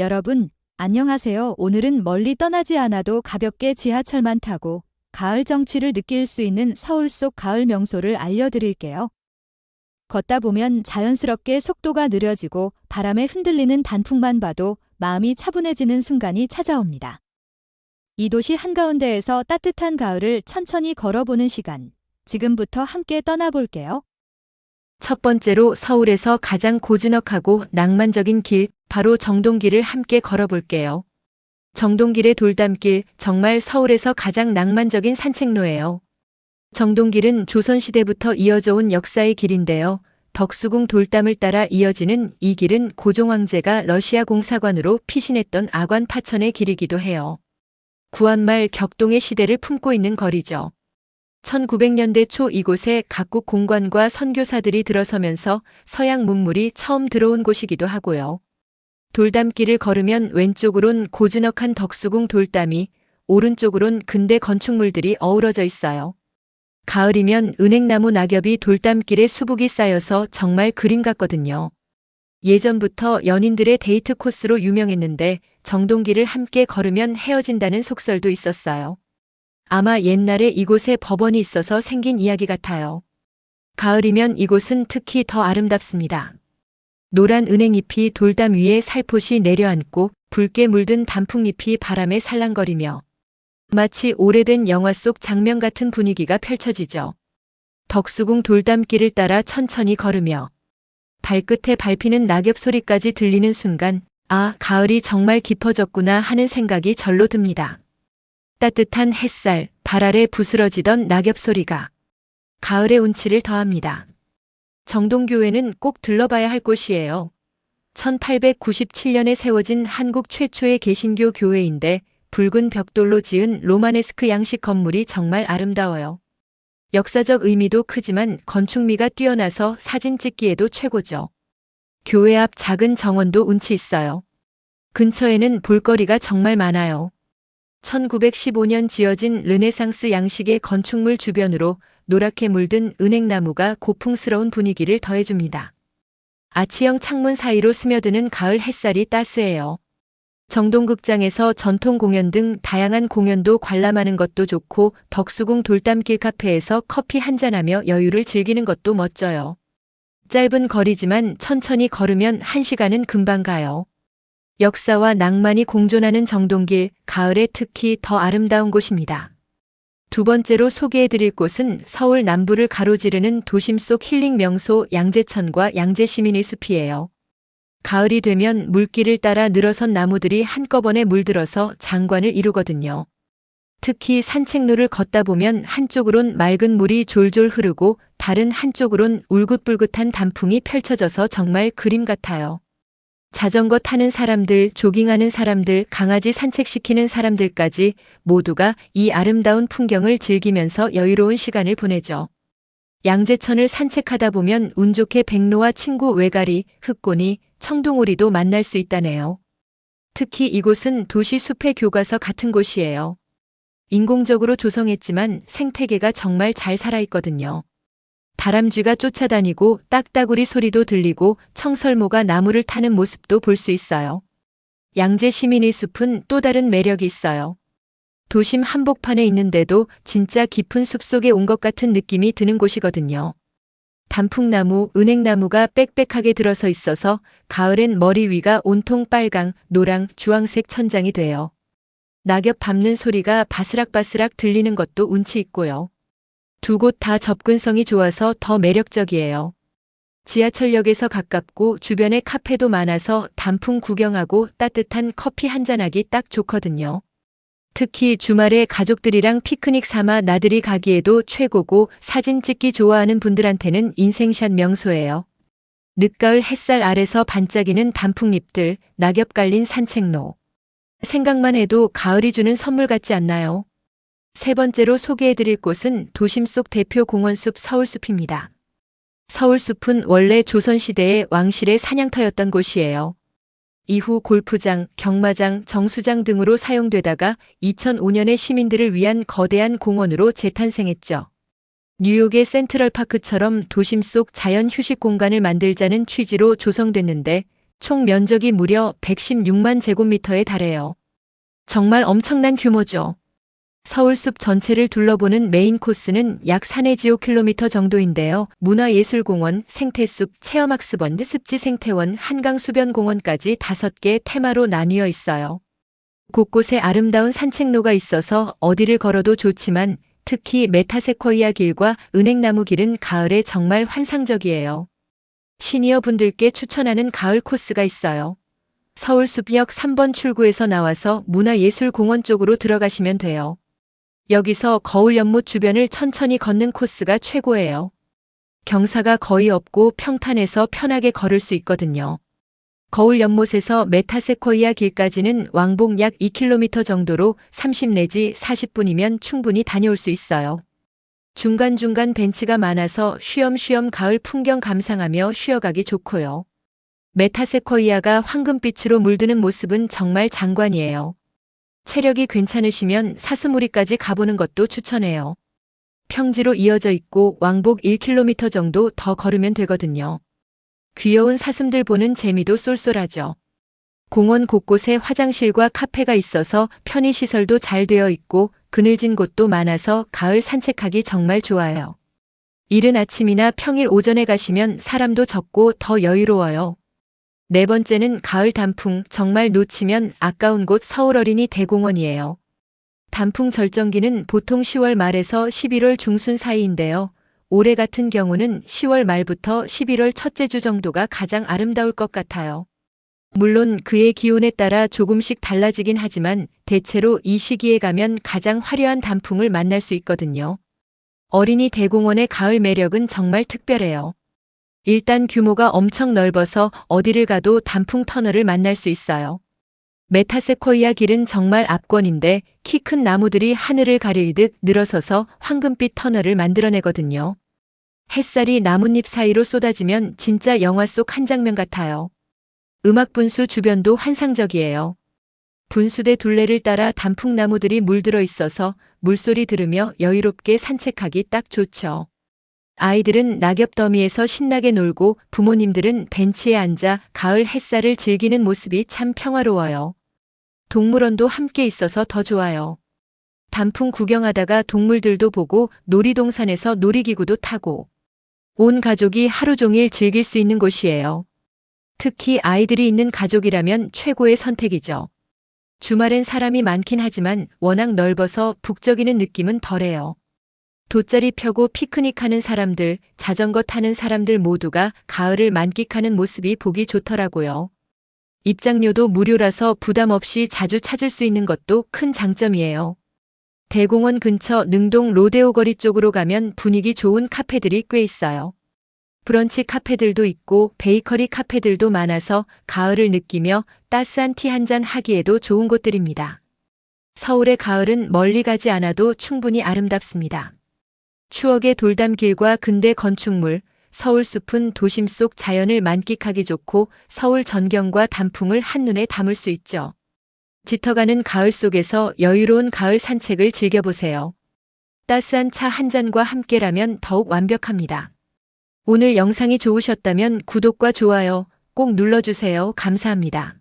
여러분, 안녕하세요. 오늘은 멀리 떠나지 않아도 가볍게 지하철만 타고 가을 정취를 느낄 수 있는 서울 속 가을 명소를 알려드릴게요. 걷다 보면 자연스럽게 속도가 느려지고 바람에 흔들리는 단풍만 봐도 마음이 차분해지는 순간이 찾아옵니다. 이 도시 한가운데에서 따뜻한 가을을 천천히 걸어보는 시간. 지금부터 함께 떠나볼게요. 첫 번째로 서울에서 가장 고즈넉하고 낭만적인 길, 바로 정동길을 함께 걸어볼게요. 정동길의 돌담길, 정말 서울에서 가장 낭만적인 산책로예요. 정동길은 조선시대부터 이어져 온 역사의 길인데요. 덕수궁 돌담을 따라 이어지는 이 길은 고종황제가 러시아 공사관으로 피신했던 아관 파천의 길이기도 해요. 구한말 격동의 시대를 품고 있는 거리죠. 1900년대 초 이곳에 각국 공관과 선교사들이 들어서면서 서양 문물이 처음 들어온 곳이기도 하고요. 돌담길을 걸으면 왼쪽으론 고즈넉한 덕수궁 돌담이, 오른쪽으론 근대 건축물들이 어우러져 있어요. 가을이면 은행나무 낙엽이 돌담길에 수북이 쌓여서 정말 그림 같거든요. 예전부터 연인들의 데이트 코스로 유명했는데 정동길을 함께 걸으면 헤어진다는 속설도 있었어요. 아마 옛날에 이곳에 법원이 있어서 생긴 이야기 같아요. 가을이면 이곳은 특히 더 아름답습니다. 노란 은행잎이 돌담 위에 살포시 내려앉고 붉게 물든 단풍잎이 바람에 살랑거리며 마치 오래된 영화 속 장면 같은 분위기가 펼쳐지죠. 덕수궁 돌담길을 따라 천천히 걸으며 발끝에 밟히는 낙엽 소리까지 들리는 순간 아, 가을이 정말 깊어졌구나 하는 생각이 절로 듭니다. 따뜻한 햇살, 발 아래 부스러지던 낙엽 소리가 가을의 운치를 더합니다. 정동교회는 꼭 들러봐야 할 곳이에요. 1897년에 세워진 한국 최초의 개신교 교회인데 붉은 벽돌로 지은 로마네스크 양식 건물이 정말 아름다워요. 역사적 의미도 크지만 건축미가 뛰어나서 사진 찍기에도 최고죠. 교회 앞 작은 정원도 운치 있어요. 근처에는 볼거리가 정말 많아요. 1915년 지어진 르네상스 양식의 건축물 주변으로 노랗게 물든 은행나무가 고풍스러운 분위기를 더해줍니다. 아치형 창문 사이로 스며드는 가을 햇살이 따스해요. 정동극장에서 전통 공연 등 다양한 공연도 관람하는 것도 좋고 덕수궁 돌담길 카페에서 커피 한잔하며 여유를 즐기는 것도 멋져요. 짧은 거리지만 천천히 걸으면 한 시간은 금방 가요. 역사와 낭만이 공존하는 정동길, 가을에 특히 더 아름다운 곳입니다. 두 번째로 소개해드릴 곳은 서울 남부를 가로지르는 도심 속 힐링 명소 양재천과 양재시민의 숲이에요. 가을이 되면 물길을 따라 늘어선 나무들이 한꺼번에 물들어서 장관을 이루거든요. 특히 산책로를 걷다 보면 한쪽으론 맑은 물이 졸졸 흐르고 다른 한쪽으론 울긋불긋한 단풍이 펼쳐져서 정말 그림 같아요. 자전거 타는 사람들, 조깅하는 사람들, 강아지 산책시키는 사람들까지 모두가 이 아름다운 풍경을 즐기면서 여유로운 시간을 보내죠. 양재천을 산책하다 보면 운 좋게 백로와 친구 외가리, 흑고니, 청둥오리도 만날 수 있다네요. 특히 이곳은 도시 숲의 교과서 같은 곳이에요. 인공적으로 조성했지만 생태계가 정말 잘 살아있거든요. 다람쥐가 쫓아다니고 딱따구리 소리도 들리고 청설모가 나무를 타는 모습도 볼 수 있어요. 양재 시민의 숲은 또 다른 매력이 있어요. 도심 한복판에 있는데도 진짜 깊은 숲 속에 온 것 같은 느낌이 드는 곳이거든요. 단풍나무, 은행나무가 빽빽하게 들어서 있어서 가을엔 머리 위가 온통 빨강, 노랑, 주황색 천장이 돼요. 낙엽 밟는 소리가 바스락바스락 들리는 것도 운치 있고요. 두 곳 다 접근성이 좋아서 더 매력적이에요. 지하철역에서 가깝고 주변에 카페도 많아서 단풍 구경하고 따뜻한 커피 한잔하기 딱 좋거든요. 특히 주말에 가족들이랑 피크닉 삼아 나들이 가기에도 최고고 사진 찍기 좋아하는 분들한테는 인생샷 명소예요. 늦가을 햇살 아래서 반짝이는 단풍잎들, 낙엽 깔린 산책로. 생각만 해도 가을이 주는 선물 같지 않나요? 세 번째로 소개해드릴 곳은 도심 속 대표 공원숲 서울숲입니다. 서울숲은 원래 조선시대의 왕실의 사냥터였던 곳이에요. 이후 골프장, 경마장, 정수장 등으로 사용되다가 2005년에 시민들을 위한 거대한 공원으로 재탄생했죠. 뉴욕의 센트럴파크처럼 도심 속 자연 휴식 공간을 만들자는 취지로 조성됐는데 총 면적이 무려 116만 제곱미터에 달해요. 정말 엄청난 규모죠. 서울숲 전체를 둘러보는 메인 코스는 약 4내지5킬로미터 정도인데요. 문화예술공원, 생태숲, 체험학습원, 습지 생태원, 한강수변공원까지 5개 테마로 나뉘어 있어요. 곳곳에 아름다운 산책로가 있어서 어디를 걸어도 좋지만 특히 메타세코이아 길과 은행나무 길은 가을에 정말 환상적이에요. 시니어 분들께 추천하는 가을 코스가 있어요. 서울숲역 3번 출구에서 나와서 문화예술공원 쪽으로 들어가시면 돼요. 여기서 거울 연못 주변을 천천히 걷는 코스가 최고예요. 경사가 거의 없고 평탄해서 편하게 걸을 수 있거든요. 거울 연못에서 메타세코이아 길까지는 왕복 약 2km 정도로 30 내지 40분이면 충분히 다녀올 수 있어요. 중간중간 벤치가 많아서 쉬엄쉬엄 가을 풍경 감상하며 쉬어가기 좋고요. 메타세코이아가 황금빛으로 물드는 모습은 정말 장관이에요. 체력이 괜찮으시면 사스무리까지 가보는 것도 추천해요. 평지로 이어져 있고 왕복 1km 정도 더 걸으면 되거든요. 귀여운 사슴들 보는 재미도 쏠쏠하죠. 공원 곳곳에 화장실과 카페가 있어서 편의시설도 잘 되어 있고 그늘진 곳도 많아서 가을 산책하기 정말 좋아요. 이른 아침이나 평일 오전에 가시면 사람도 적고 더 여유로워요. 네 번째는 가을 단풍, 정말 놓치면 아까운 곳 서울 어린이 대공원이에요. 단풍 절정기는 보통 10월 말에서 11월 중순 사이인데요. 올해 같은 경우는 10월 말부터 11월 첫째 주 정도가 가장 아름다울 것 같아요. 물론 그의 기온에 따라 조금씩 달라지긴 하지만 대체로 이 시기에 가면 가장 화려한 단풍을 만날 수 있거든요. 어린이 대공원의 가을 매력은 정말 특별해요. 일단 규모가 엄청 넓어서 어디를 가도 단풍 터널을 만날 수 있어요. 메타세코이아 길은 정말 압권인데 키 큰 나무들이 하늘을 가리듯 늘어서서 황금빛 터널을 만들어내거든요. 햇살이 나뭇잎 사이로 쏟아지면 진짜 영화 속 한 장면 같아요. 음악 분수 주변도 환상적이에요. 분수대 둘레를 따라 단풍나무들이 물들어 있어서 물소리 들으며 여유롭게 산책하기 딱 좋죠. 아이들은 낙엽 더미에서 신나게 놀고 부모님들은 벤치에 앉아 가을 햇살을 즐기는 모습이 참 평화로워요. 동물원도 함께 있어서 더 좋아요. 단풍 구경하다가 동물들도 보고 놀이동산에서 놀이기구도 타고 온 가족이 하루 종일 즐길 수 있는 곳이에요. 특히 아이들이 있는 가족이라면 최고의 선택이죠. 주말엔 사람이 많긴 하지만 워낙 넓어서 북적이는 느낌은 덜해요. 돗자리 펴고 피크닉하는 사람들, 자전거 타는 사람들 모두가 가을을 만끽하는 모습이 보기 좋더라고요. 입장료도 무료라서 부담 없이 자주 찾을 수 있는 것도 큰 장점이에요. 대공원 근처 능동 로데오 거리 쪽으로 가면 분위기 좋은 카페들이 꽤 있어요. 브런치 카페들도 있고 베이커리 카페들도 많아서 가을을 느끼며 따스한 티 한 잔 하기에도 좋은 곳들입니다. 서울의 가을은 멀리 가지 않아도 충분히 아름답습니다. 추억의 돌담길과 근대 건축물, 서울 숲은 도심 속 자연을 만끽하기 좋고 서울 전경과 단풍을 한눈에 담을 수 있죠. 짙어가는 가을 속에서 여유로운 가을 산책을 즐겨보세요. 따스한 차 한 잔과 함께라면 더욱 완벽합니다. 오늘 영상이 좋으셨다면 구독과 좋아요 꼭 눌러주세요. 감사합니다.